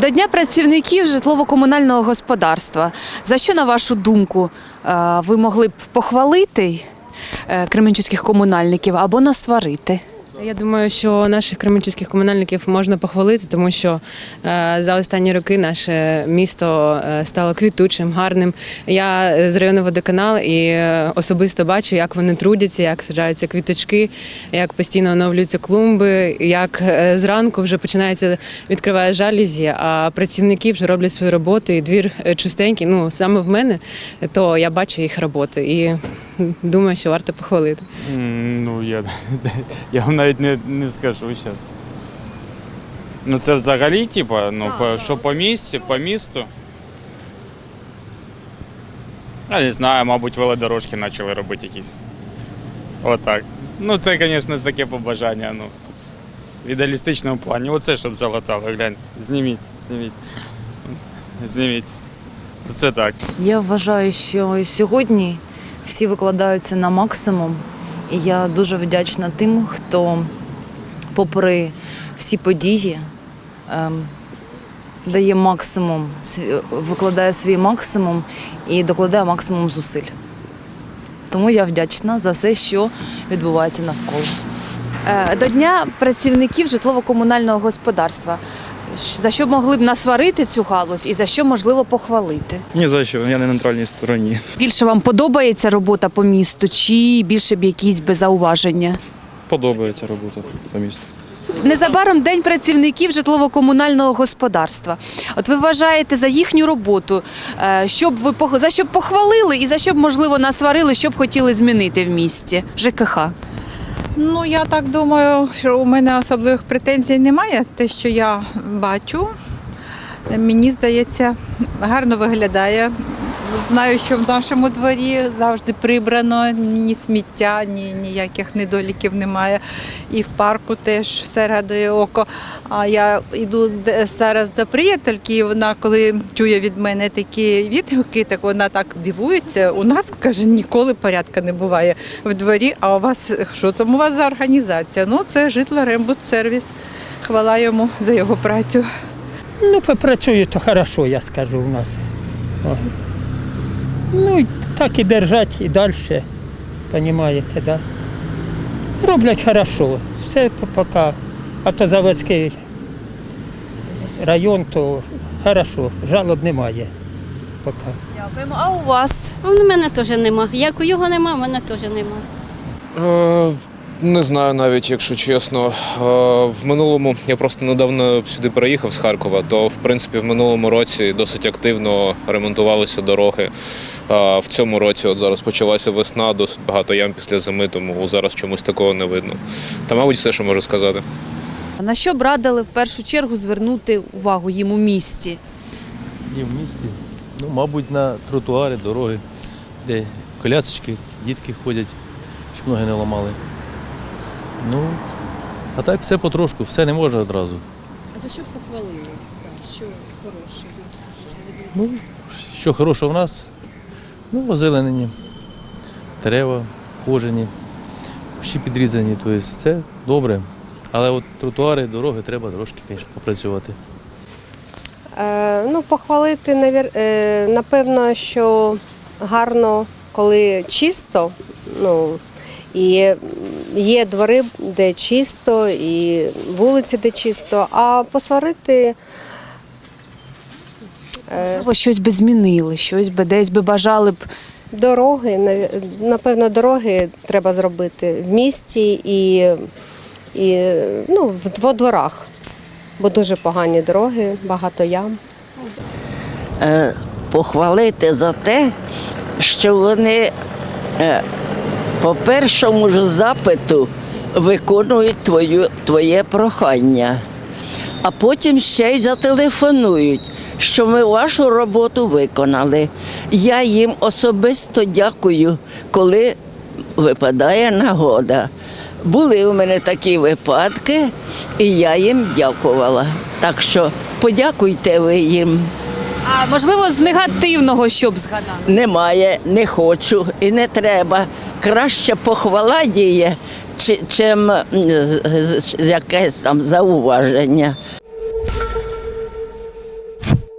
До Дня працівників житлово-комунального господарства. За що, на вашу думку, е, ви могли б похвалити е, кременчуцьких комунальників або насварити? Я думаю, що наших кременчуцьких комунальників можна похвалити, тому що е, за останні роки наше місто е, стало квітучим, гарним. Я з району водоканал і е, особисто бачу, як вони трудяться, як саджаються квіточки, як постійно оновлюються клумби, як зранку вже починається відкриває жалюзі, а працівники вже роблять свою роботу, і двір чистенький. Ну саме в мене, то я бачу їх роботи і думаю, що варто похвалити. Ну, я, я вам навіть не, не скажу зараз. Ну, це взагалі, типу, ну, по, що по місті, по місту. Я не знаю, мабуть, велодорожки почали робити якісь. Отак. Ну, це, звісно, таке побажання, ну. В ідеалістичному плані. Оце, щоб залатали, глянь. Зніміть, зніміть. Зніміть. Це так. Я вважаю, що сьогодні всі викладаються на максимум, і я дуже вдячна тим, хто, попри всі події, ем, дає максимум, викладає свій максимум і докладає максимум зусиль. Тому я вдячна за все, що відбувається навколо. Е, До Дня працівників житлово-комунального господарства. За що могли б насварити цю галузь і за що можливо похвалити? Ні за що, я не на нейтральній стороні. Більше вам подобається робота по місту, чи більше б якісь би зауваження? Подобається робота по місту. Незабаром День працівників житлово-комунального господарства. От ви вважаєте за їхню роботу, е, що б ви за що б похвалили і за що б можливо насварили, що б хотіли змінити в місті ЖКХ? Ну, я так думаю, що у мене особливих претензій немає. Те, що я бачу, мені здається, гарно виглядає. Знаю, що в нашому дворі завжди прибрано, ні сміття, ні ніяких недоліків немає. І в парку теж все радує око. А я йду зараз до приятельки, і вона, коли чує від мене такі відгуки, так вона так дивується. У нас каже, ніколи порядка не буває в дворі. А у вас що там у вас за організація? Ну, це житла Рембудсервіс. Хвала йому за його працю. Ну, попрацює, то хорошо, я скажу у нас. Ну, і так і держать і далі, розумієте, да? Роблять хорошо, все поки. А то заводський район, то хорошо, жалоб немає. Поки. Дякуємо. А у вас? У в мене теж нема. Як у його нема, в мене теж нема. Не знаю навіть, якщо чесно. Е, В минулому я просто недавно сюди переїхав з Харкова, то в принципі в минулому році досить активно ремонтувалися дороги. В цьому році, от зараз почалася весна, досить багато ям після зими, тому зараз чомусь такого не видно. Та, мабуть, все, що можу сказати. На що б радили в першу чергу звернути увагу їм у місті? Ні, в місті. Ну, мабуть, на тротуари, дороги, де колясочки, дітки ходять, щоб ноги не ламали. Ну, а так все потрошку, все не може одразу. А за що б похвалили? Що хороше? Ну, що хорошого в нас? Ну, озеленені, дерева, кожені, кущі підрізані, тобто це добре. Але от тротуари, дороги треба трошки, звісно, попрацювати. Е, ну, похвалити, навір- е, напевно, що гарно, коли чисто. Ну, і є двори, де чисто, і вулиці, де чисто, а посварити. е, Можливо, щось би змінили, щось би десь би бажали б. Дороги, напевно, дороги треба зробити в місті і, і ну, в во дворах, бо дуже погані дороги, багато ям. е, похвалити за те, що вони е, по першому ж запиту виконують твою, твоє прохання, а потім ще й зателефонують, що ми вашу роботу виконали. Я їм особисто дякую, коли випадає нагода. Були у мене такі випадки, і я їм дякувала. Так що подякуйте ви їм. А можливо, з негативного що б згадали? Немає, не хочу і не треба. Краще похвала діє, чи- чим якесь там зауваження.